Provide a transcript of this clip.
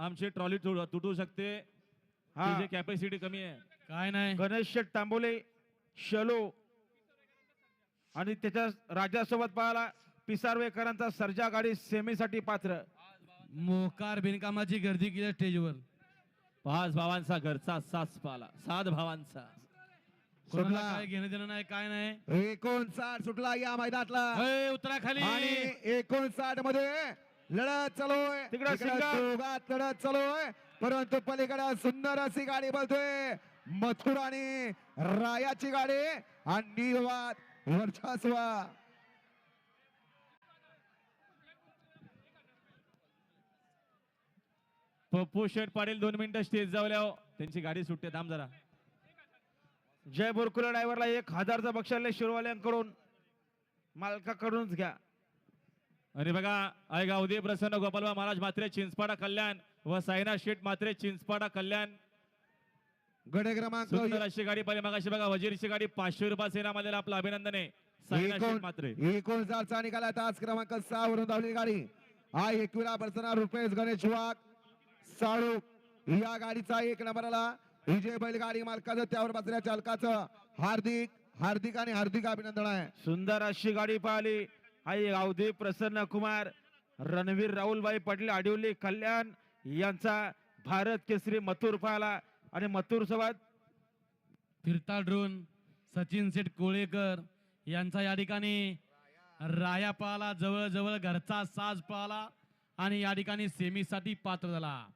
आमची ट्रॉली तुटू शकते. हा. कॅपॅसिटी कमी आहे. काय नाही. गणेश शेठ तांबोले शलो आणि त्याच्या राजासोबत पाहायला पिसारवेकरांचा सर्जा गाडी सेमीसाठी पात्र. मोकार बिनकामाची गर्दी केली स्टेजवर. पाच भावांचा घरचा सास पाला. सात भावांचा. कोणाला सुटला. काय घेणं देणं नाही काय नाही. एकोणसाठ सुटला या मैदानातला. अय, उतरा खाली आणि एकोणसाठमध्ये लढत चालू आहे. तिकडं. दोघात लढत चालू आहे. परंतु पलीकडे सुंदर अशी गाडी बोलतोय मथुर आणि रायाची गाडी आणि निर्वाद वर्चस्वा. पप्पू शेठ पाटील दोन मिनिटं स्टेज जावल्या त्यांची गाडी सुटते. थांब जरा. जय बोरकुला ड्रायव्हरला एक हजारचा बक्षाले शिरवाल्यांकडून मालकाकडूनच घ्या. आणि बघा आय गावदे प्रसन्न गोपालबा महाराज मात्रे चिंचपाडा कल्याण व साईनाथ शेठ मात्रे चिंचपाडा कल्याण. गडे क्रमांक सुंदर अशी गाडी पाहिली. मगाशी बघा वजीरची गाडी पाचशे रुपये इनामाला आपलं अभिनंदन. आहे साईनाथ शेठ एकोण- निकाला तास क्रमांक सहा वरून धावलेली गाडी. हा एकविरा पर्सना रुपेश गणेश वाघ. साळू या गाडीचा एक नंबरला विजय बैलगाडी मालकाचं त्यावर बसल्या चालकाचं हार्दिक हार्दिक आणि हार्दिक अभिनंदन आहे. सुंदर अशी गाडी पाहिली. आई अवधी प्रसन्न कुमार रणवीर राहुलबाई पटेल आडिवली कल्याण यांचा भारत केसरी मथुर पाहिला आणि मथुर सोबत फिरता ड्रोन सचिन शेठ कोळेकर यांचा या ठिकाणी राया पाला जवळ जवळ घरचा साज पाला आणि या ठिकाणी सेमीसाठी पात्र झाला.